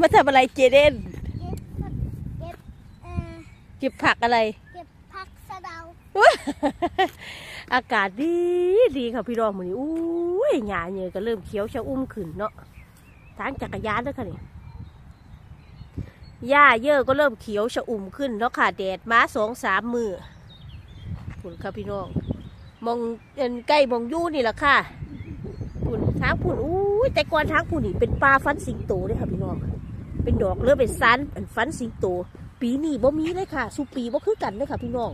มาทำอะไรเจเดนเก็บผักเก็บเอ่อเก็บผักอะไร เก็บผักสะเดาอากาศดีดีค่ะพี่รองมือนี้อู้ยหญ้าเนี่ยก็เริ่มเขียวชะอุ้มขึ้นเนาะทางจักรยานแล้วค่ะนี่หญ้าเยอะก็เริ่มเขียวชะอุ่มขึ้นเนาะค่ะแดดมาสองสามมือคุณค่ะพี่น้องมองเอิ้นใกล้มองยู่นี่แหละค่ะคุณทางคุณอู้ยแต่ก่อนทางคุณนี่เป็นปลาฟันสิงโตเลยค่ะพี่น้อง เป็นดอกเลือเป็นซันเป็นฟันสิงโต ปีนี้บ่มีเลยค่ะ สุปีบ่คือกันเลยค่ะพี่น้อง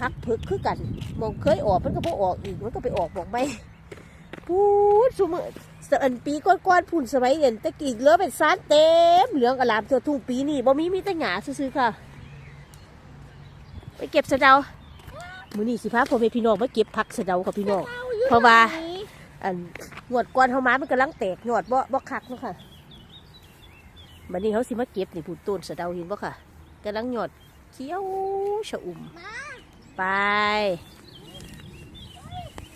พักเพิกคือกันมองเคยออกมันก็บ่ออกอีกมันก็ไปออกบอกไม่พูดสมือสอันปีก้อนๆพุ่นสมัยเห็นตะกี้เหลือเป็นสารเต็มเหลืองอลามทั่วทุ่งปีนี่บ่มีมีแต่หงาซื่อๆค่ะ ไปเก็บสะเดามือนี้สิพาพ่อแม่พี่น้องมาเก็บผักสะเดาค่ะพี่น้องเพราะว่าอันงวดก้อนเฮามามันกำลังแตกยอดบ่บ่คักเนาะค่ะ บัดนี้เขาสิมาเก็บนี่พูนต้นสะเดาเห็นบ่ค่ะกำลังยอดเขียวชะอุ่ม ไป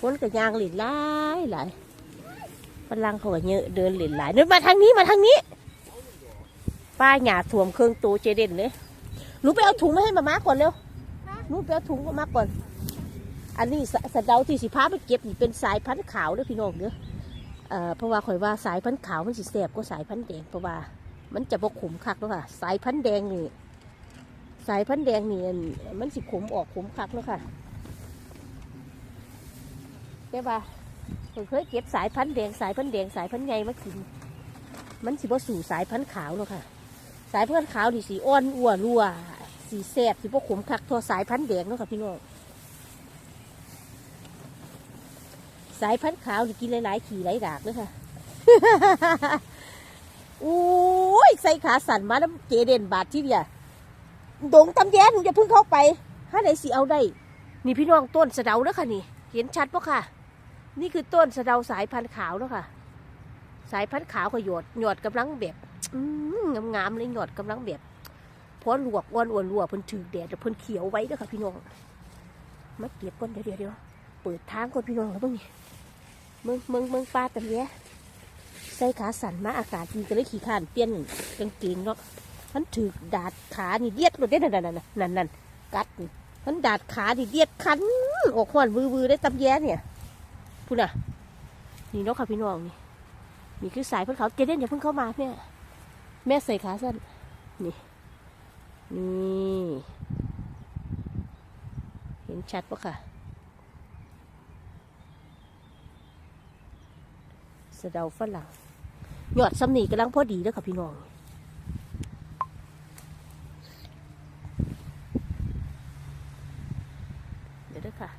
ฝนกับยางหลินหลายหลายฝรั่งเขาก็เยอะเดินหลินหลายเดินมาทางนี้มาทางนี้ ป้าหยาถ่วมเครื่องตูเจเด่นเลยหนูไปเอาถุงมาให้มาม่าก่อนเร็วหนูไปเอาถุงมาม่าก่อน อันนี้สสะเดาที่สิพาไปเก็บนี่เป็นสายพันธุ์ขาวเด้อพี่น้องเด้อเอ่อเพราะว่าข่อยว่าสายพันธุ์ขาวมันสิแสบกว่าสายพันธุ์แดงเพราะว่า มันจะบกขมคักแล้วค่ะ สายพันธุ์แดงนี่ สายพันธุ์แดงนี่มันสิขมออกขมคักแล้วค่ะใช่ปะผมเคยเก็บสายพันธุ์แดงสายพันธุ์แดงสายพันธุ์ใหญ่มากิน มันสิบ่สู่สายพันธุ์ขาวแล้วค่ะ สายพันธุ์ขาวนี่สีอ่อนอ้วนรัวสีแสบสีบ่ขมคักเทอสายพันธุ์แดงเนาะค่ะพี่น้องสายพันธุ์ขาวนี่กินหลายๆขี่หลายดากเลยค่ะโอ้ ยใส่ขาสั่นมาแล้วเจเด่นบาดที่เดียวดงตำแยหนูจะพิ่งเข้าไปถ้าไหนสิเอาได้ นี่พี่น้องต้นสะเดาแล้วค่ะนี่ เห็นชัดปะค่ะ นี่คือต้นสะเดาสายพันธุ์ขาวแล้วค่ะ สายพันธุ์ขาวก็หยดหยดกำลังแบบงามๆเลยหยดกำลังแบบพอลวกอ้วนอ้วนลวเพิ่นถือแดดแต่เพิ่นเขียวไว้แล้วค่ะพี่น้องมาเก็บก่อนเดี๋ยวเดี๋ยวเปิดทางก่อนพี่น้องแล้วเบิ่งนี่เมืองเมืองเมืองป้าตำแย ส่ขาสั่นมาอากาศดีก็เลยขี่ขานเปลี่ยนกางเกงเนาะมันถือดาดขานี่เดียดหลุดได้นั่นนั่นนั่นนั่นกัดนี่มันดาดขานี่เดียดคันออกขวานวือวือได้ตำแย้เนี่ยพูดน่ะ นี่เนาะค่ะพี่น้องนี่นี่คือสายเพิ่นเขาเจเด่นอย่าเพิ่งเข้ามาแม่แม่ใส่ขาสั้นนี่นี่เห็นชัดปะค่ะสะเดาฝรั่ง หยอดซ้ำนี่กำลังพอดีแล้วค่ะพี่น้องเดี๋ยวด้วยค่ะ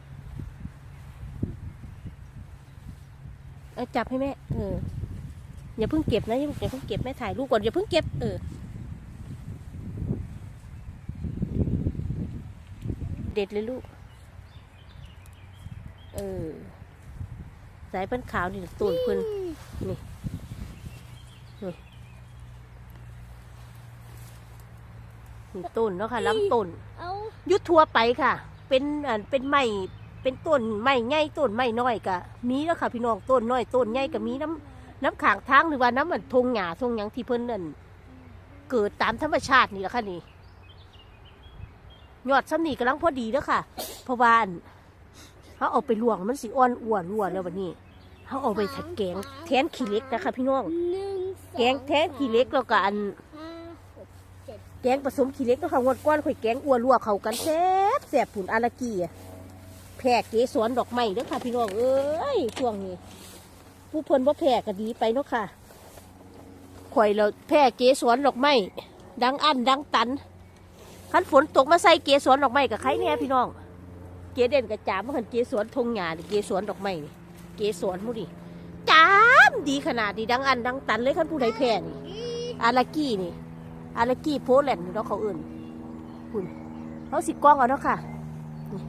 เอาจับให้แม่เอออย่าเพิ่งเก็บนะอย่าเพิ่งเก็บแม่ถ่ายรูปก่อนอย่าเพิ่งเก็บเออเด็ดเลยลูก เออ สายพันธ์ขาวนี่ตูนเพิ่นนี่ ต้นเนาะค่ะลำต้นเอายุดทั่วไปค่ะ เป็นอ่าเป็นไม้เป็นต้นไม้ใหญ่ต้นไม้น้อยกะมีแล้วค่ะ พี่น้องต้นน้อยต้นใหญ่ก็มีน้ำน้ำขางทางหรือว่าน้ำมันทงหญ้าทงหยังที่เพิ่นนั่นเกิดตามธรรมชาตินี่แหละค่ะนี่ยอดซ้ำนี่กำลังพอดีแล้วค่ะเพราะว่าอันเขาเอาไปลวกมันสิอ่อนอ้วนรัวแล้ววันนี้ เขาเอาไปถัดแกงแทนขี้เล็กนะคะพี่น้องแกงแทนขี้เล็กแล้วก็อันแกงผสมขี้เล็กก็ค่ะงวดก้อนข่อยแกงอ้วนรัวเขากันแซ่บแซ่บผุนอารากีแพรเกสรดอกไม้เด้อค่ะพี่น้องเอ้ยช่วงนี้ ผู้เพิ่นว่าแพรก็ดีไปเนาะค่ะข่อยเราแพรเกสรดอกไม้ดังอันดังตันคันฝนตกมาใส่เกสรดอกไม้กับใครเนี่ยพี่น้อง เกเด่นกับจามมันเกสรทงหญ้าเกสรดอกไม้นี่ เกสรหมูดิจามดีขนาดนี้ดังอันดังตันเลยคันผู้ใดแพร่นี่อารากี้นี่ อารากี้โพแลนด์นี่เนาะเขาเอื่นคุณเขาสิกล้องเอาเนาะค่ะนี่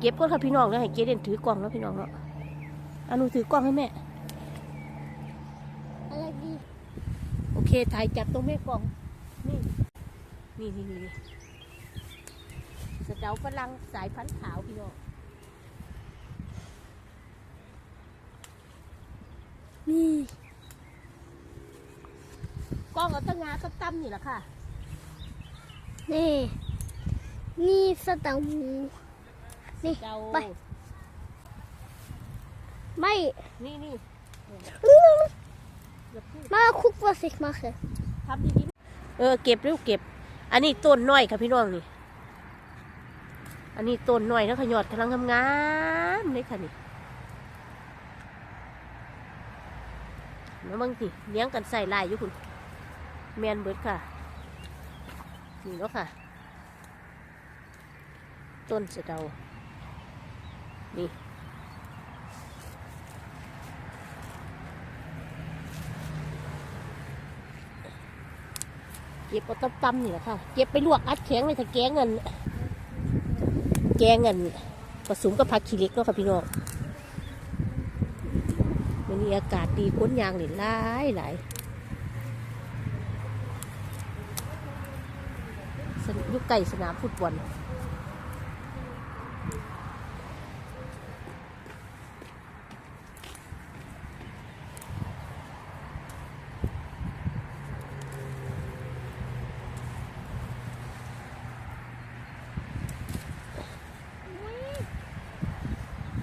เก็บก่อนค่ะพี่น้องแล้วให้เกเด่นถือกล้องแล้วพี่น้องเนาะอานุถือกล้องให้แม่อะไรดีโอเคถ่ายจับตรงแม่กล้องนี่นี่นี่นี่นี่สะเดาฝรั่งสายพันธุ์ขาวพี่น้อง นี่กป้องเอาตั้งงาตั้ตั้มนี่แหละค่ะ นี่ นี่สะเดานี่เจ้าไปไม่นี่นี่อย่าพูดมาคุกว่าสิมาคือทำดีๆเออเก็บเร็วเก็บ อันนี้ต้นน้อยค่ะพี่น้องนี่ อันนี้ต้นน้อยแล้วขยอดกำลังงามๆเลยค่ะนี่ แล้วบางทีเลี้ยงกันใส่ลายอยู่คุณแมนเบิดค่ะ นี่เนาะค่ะ ต้นสะเดา นี่เก็บเอาตำๆนี่แหละค่ะ เก็บไปลวกอัดแข็งเลยถ้าแกงเงิน แกงเงินผสมกับผักขี้เล็กเนาะค่ะพี่น้อง อากาศดีพ้นยางหลินหลายหลายยุกไก่สนามฟุตบอล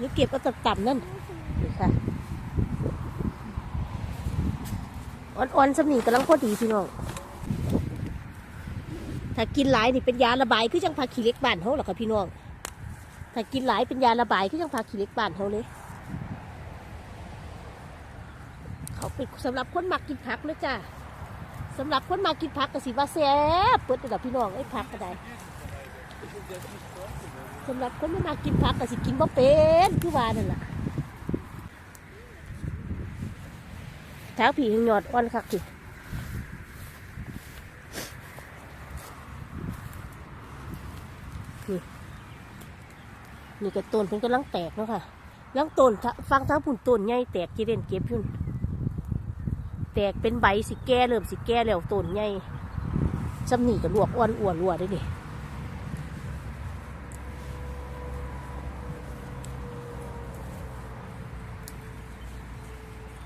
นี่เก็บเอาต่ำๆนั่นค่ะ อ่อนๆสำนีกำลังพอดีพี่น้อง ถ้ากินหลายนี่เป็นยาระบายคือจังพาขี้เล็กบ้านเขาหรอคะพี่น้อง ถ้ากินหลายเป็นยาระบายคือจังพาขี้เล็กบ้านเขาเลย เขาเป็นสำหรับคนมักกินผักนะจ้ะสำหรับคนมักกินผักก็สิว่าแซ่บเปิดระดับพี่น้องไอ้ผักก็ได้สำหรับคนไม่มากินผักก็สิกินบ่เป็นคือว่านั่นแหละ เท้าผีหงหยอดอ่อนคักสินี่ก็ต้นเพิ่นกำลังแตกเนาะค่ะลังต้นฟังทั้งปุ่นต้นใหญ่แตกจีเด่นเก็บยุ่นแตกเป็นใบสิแก่เริ่มสิแก่แล้วต้นใหญ่จำหนีกับลวกอ้วนอ้วนรัวได้ดิ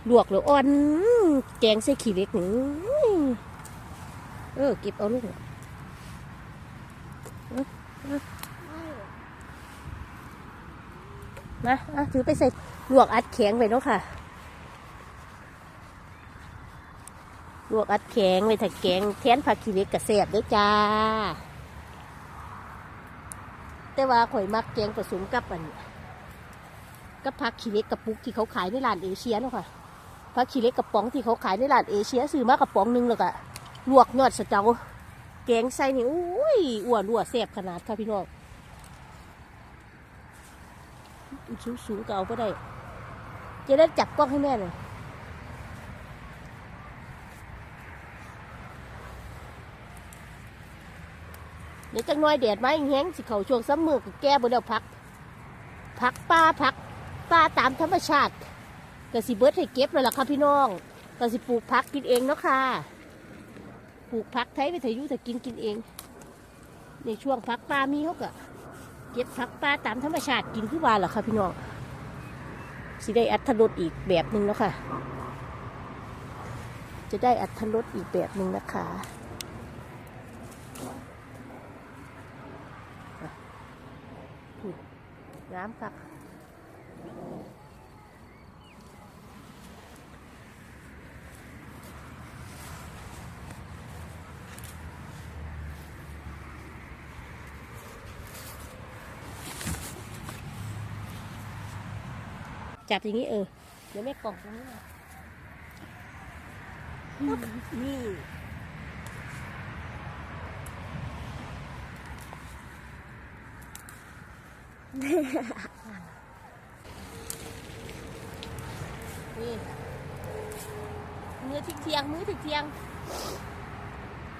ลวกแล้วอ่อน แกงใส่ขี้เล็กหนึ่งเออเก็บเอาลูกมาอะถือไปใส่ลวกอัดแข็งไปเนาะค่ะลวกอัดแข็งไปถักแกงแทนผักขี้เล็กกับแสบเด้วยจ้า แต่ว่าข่อยมักแกงผสมกับอันกับผักขี้เล็กกระปุกที่เขาขายในร้านเอเชียเนาะค่ะ ผักขี้เล็กกระป๋องที่เขาขายในร้านเอเชียซื้อมากระป๋องหนึงแล้วก็ลวกยอดสะเจาแกงใส่นี่อุ้ยอ้วนรัวนแสบขนาดค่ะพี่น้องสูงสูงๆก็เอาก็ได้ จะได้จับกล้องให้แม่หน่อยเดี๋ยวจังน้อยแดดมาอีกแห้งสิเขาช่วงซ้ำมือกแก้บนเดียวพัก พักป้าพักป้าตามธรรมชาติ ก็สิเบิร์ดให้เก็บเลยล่ะค่ะพี่น้องก็สิปลูกพักกินเองเนาะค่ะ ปลูกพักไทยไปไทยยุแต่กินกินเอง ในช่วงพักป้ามีเขาก็เก็บผักปลาตามธรรมชาติกินคือว่าเหรอคะพี่น้องสิได้อัตรสอีกแบบหนึ่งแล้วค่ะ จะได้อัตรสอีกแบบหนึ่งนะคะน้ำครั จับอย่างนี้เออ เดี๋ยวแม่กล่องตรงนี้นะนี่นี่มือทิ้งเทียงมือทิ้งเทียง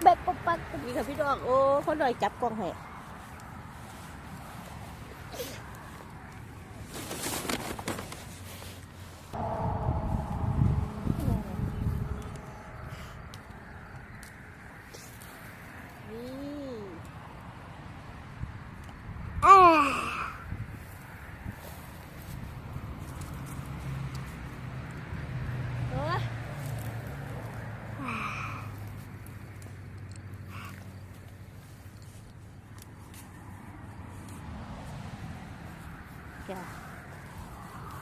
แบบปักปักนี่ค่ะพี่ดอกโอ้เขาหน่อยจับกล้องให้นี่ อ่า เออ จ้ะ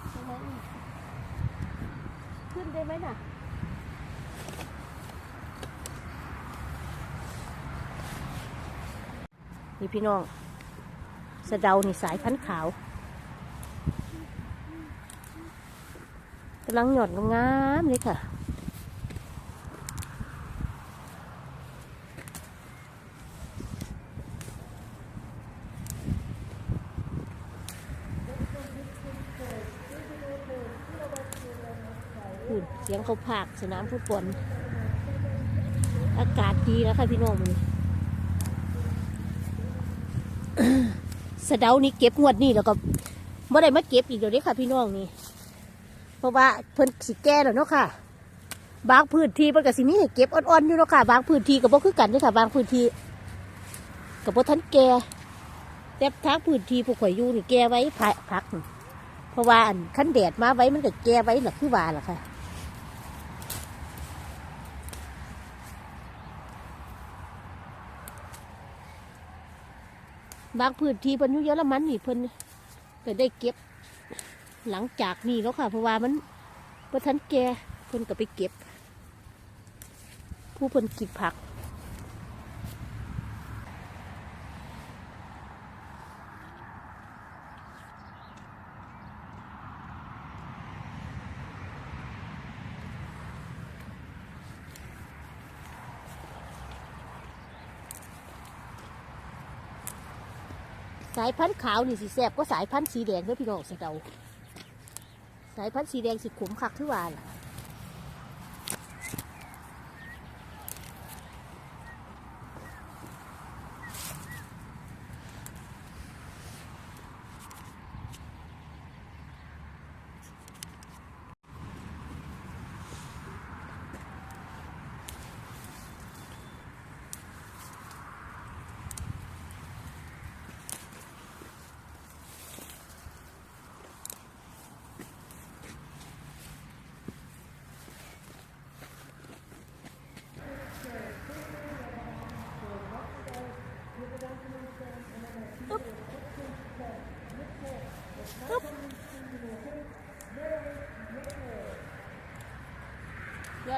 เอาไว้อีกขึ้น ได้ไหมน่ะนี่พี่น้องสะเดานี่สายพันธุ์ขาวกำลังหย่อนงามเลยค่ะ อืมเสียงเขาพากสนามฟุตบอลอากาศดีแล้วค่ะพี่น้องมันสะเดานี่เก็บงวดนี่แล้วก็บ่ได้มาเก็บอีกเดี๋ยวนี้ค่ะ พี่น้องนี่เพราะว่าเพิ่นสิแก่แล้วเนาะค่ะ บางพื้นที่เพิ่นก็สิมีให้เก็บอ่อนๆอยู่เนาะค่ะ บางพื้นที่ก็บ่คือกันเด้ค่ะ บางพื้นที่ก็บ่ทันแก่แต่ทางพื้นที่ผู้ข่อยอยู่นี่แก่ไว้พักเพราะว่าอันคันแดดมาไว้มันก็แก่ไว้ล่ะคือว่าล่ะค่ะ บางพื้นที่เพิ่นอยู่เยอรมันนี่เพิ่นก็ได้เก็บ หลังจากนี้แล้วค่ะ เพราะว่ามันเพิ่นทันแก่เพิ่นก็ไปเก็บ ผู้เพิ่นกินผัก สายพันธุ์ขาวนี่สิแซ่บก็สายพันธุ์สีแดงเด้อพี่น้องสะเดาสายพันธุ์สีแดงสิขมคักที่ว่าล่ะ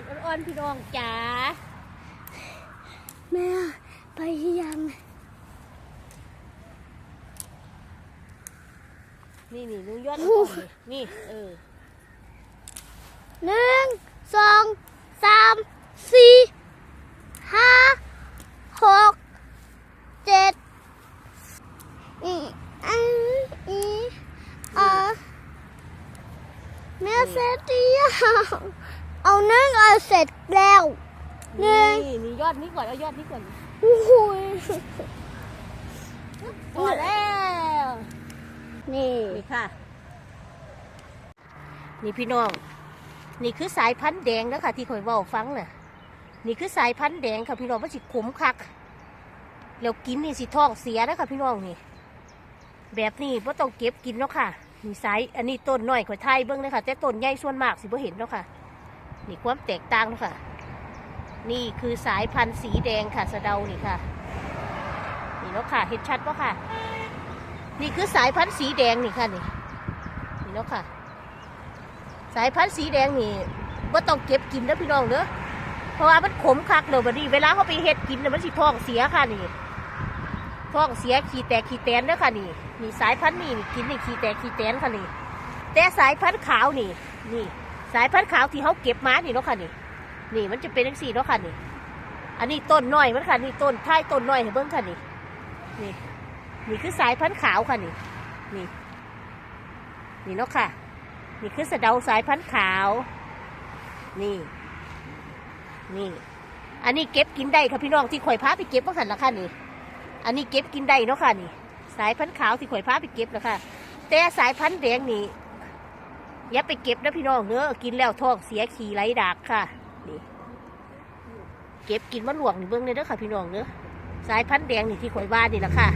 ดอ่อนๆพี่น้องจ๋าแม่ไปยัง นี่นี่ลุงยอดอ่อนๆนี่นี่ เออหนึ่งสองสามสี่ห้าหกเจ็ดอีอันอีอะแม่เสร็จหรือยังเอาห นึ่งเอาเสร็จแล้วหนึ่นี่งนี่ยอดนี้ก่อนเอายอดนี้ก่อนโอ้โหพอแล้ว นี่นี่ค่ะ นี่พี่น้อง นี่คือสายพันธุ์แดงนะคะที่ข่อยเว่าฟังน่ะ นี่คือสายพันธุ์แดงค่ะพี่น้องมันสิขมคัก แล้วกินนี่สิท้องเสียนะคะพี่น้องนี่ แบบนี้ไ่ต้องเก็บกินแล้วค่ะนี่สายอันนี้ต้นน้อยข่อยไทยเบิ้งเลยค่ะแต่ต้นใหญ่ส่วนมากสิบ่เห็นแล้วค่ะ นี่ความแตกต่างแล้วค่ะ นี่คือสายพันธุ์สีแดงค่ะสะเดานี่ค่ะ นี่เนาะค่ะเห็นชัดปะค่ะ นี่คือสายพันธุ์สีแดงนี่ค่ะนี่นี่เนาะค่ะ สายพันธุ์สีแดงนี่ว่าต้องเก็บกินนะพี่น้องเด้อเพราะว่ามันขมคักเลยบัดนี้เวลาเขาไปเฮ็ดกินน่ะมันสิท้องเสียค่ะนี่ท้องเสียขี้แตกขี้แตนเด้อค่ะนี่นี่สายพันธุ์นี่นี่กินนี่ขี้แตกขี้แตนค่ะนี่แต่สายพันธุ์ขาวนี่นี่ สายพันธุ์ขาวที่เขาเก็บมานี่เนาะค่ะนี่ นี่มันจะเป็นจังซี่เนาะค่ะนี่ อันนี้ต้นน้อยมันค่ะนี่ต้นท้ายต้นน้อยให้เบิ่งค่ะนี่ นี่ นี่คือสายพันธุ์ขาวค่ะนี่ นี่ นี่เนาะค่ะ นี่คือสะเดาสายพันธุ์ขาว นี่ นี่ อันนี้เก็บกินได้ค่ะพี่น้องที่ข่อยพาไปเก็บมาหันละค่ะนี่ อันนี้เก็บกินได้เนาะค่ะนี่ สายพันธุ์ขาวที่ข่อยพาไปเก็บแล้วค่ะ แต่สายพันธุ์แดงนี่ อย่าไปเก็บนะพี่น้องเนื้อะกินแล้วท้องเสียขี่ไรดักค่ะนี่เก็บกินมะหลวงนี่เบื้องเลยเด้อค่ะพี่น้องเนื้อะสายพันธุ์แดงนี่ที่ข่อยว่านี่แหละค่ะ